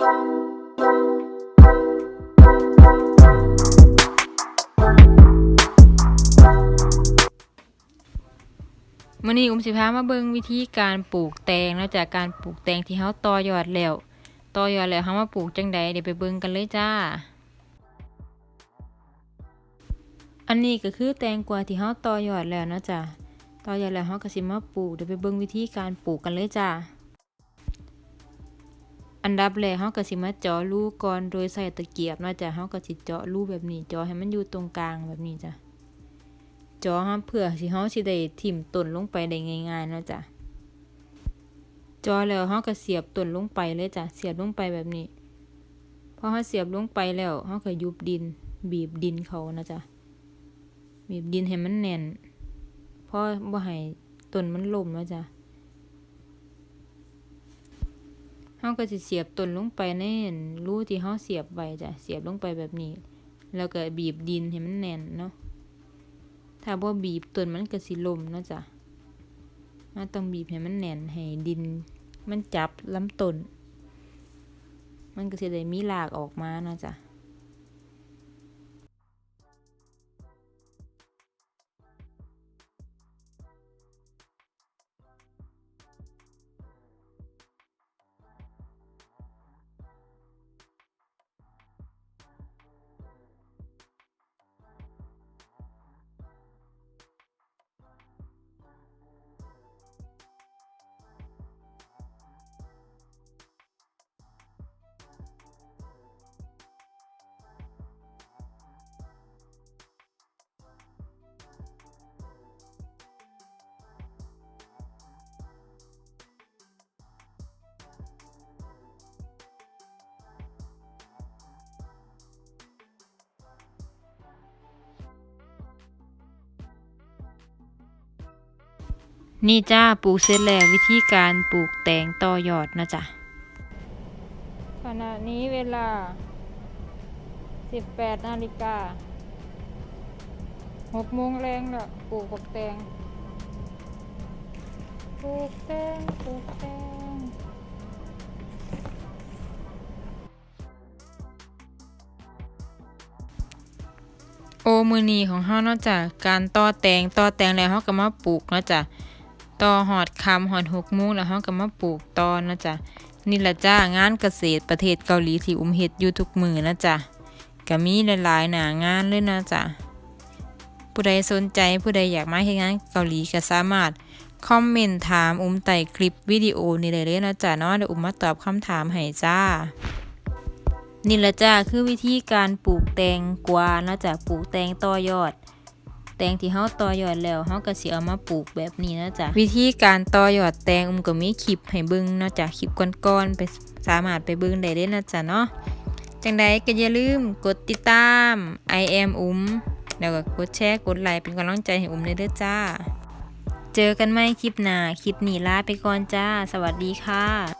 มื้อนี้อุ้มสิพามาเบิ่งวิธีการปลูกแตงแล้วจากการปลูกแตงที่เฮาต่อยอดแล้วต่อยอดแล้วเฮามาปลูกจังใดเดี๋ยวไปเบิ่งกันเลยจ้า อันนี้ก็คือแตงกวาที่เฮาต่อยอดแล้วนะจ้ะต่อยอดแล้วเฮาก็สิมาปลูกเดี๋ยวไปเบิ่งวิธีการปลูกกันเลยจ้า อันดับแรกเฮาก็สิมาเจาะรูก่อนโดยใส่ตะเกียบเนาะจ้ะเฮาก็สิเจาะรูแบบนี้เจาะให้มันอยู่ตรงกลางแบบนี้จ้ะจอฮะเพื่อสิเฮาสิได้ถิ่มต้นลงไปได้ง่ายๆเนาะจ้ะจอแล้วเฮาก็เสียบต้นลงไปเลยจ้ะเสียบลงไปแบบนี้พอเฮาเสียบลงไปแล้วเฮาก็ยุบดิน บีบดินเขานะจ้ะบีบดินให้มันแน่นพราะบ่ให้ต้นมันล่มนะจ้ะ เฮาก็สิเสียบต้นลงไปในรูที่เฮาเสียบไว้จ้ะ เสียบลงไปแบบนี้ แล้วก็บีบดินให้มันแน่นเนาะ ถ้าบ่บีบต้นมันก็สิล่มเนาะจ้ะเราต้องบีบให้มันแน่นให้ดิน มันจับลำต้น มันก็สิได้มีรากออกมาเนาะจ้ะ นี่จ้าปลูกเสร็จแล้ววิธีการปลูกแตงต่อยอดนะจ๊ะขณะนี้เวลา 18นาฬิกา6โมงแรงแล้วปลูกบักแตงปลูกแตงปลูกแตงโอมือนีของเฮาเนาะจ้ะการต่อแตงต่อแตงแล้วเฮาก็มาปลูกเนาะจ้ะ ต่อหอดคำหอดหกโมงแล้วเฮาก็มาปลูกต่อเนะจ้ะนี่ละจ้างานเกษตรประเทศเกาหลีที่อุ้มเฮ็ดอยู่ทุกมือนะจ้ะก็มีหลายๆหน้างานเลยนะจ้ะผู้ใดสนใจผู้ใดอยากมาเฮ็ดงานเกาหลีก็สามารถคอมเมนต์ถามอุ้มใต้คลิปวิดีโอนี้ได้เลยนะจ้ะเนาะเดี๋ยวอุ้มมาตอบคำถามให้จ้านี่ละจ้าคือวิธีการปลูกแตงกวานะจ้ะปลูกแตงต่อยอด แตงที่เฮาต่อยอดแล้วเฮาก็สิเอามาปลูกแบบนี้นะจ้ะวิธีการต่อยอดแตงอุ้มก็มีคลิปให้เบิ่งเนาะจ้ะคลิปก่อนๆไปสามารถไปเบิ่งได้เลยนะจ้ะเนาะจังใดก็อย่าลืมกดติดตาม I am อุ้มแล้วก็กดแชร์กดไลค์เป็นกำลังใจให้อุ้มเด้อจ้า เจอกันใหม่คลิปหน้าคลิปนี้ลาไปก่อนจ้า สวัสดีค่ะ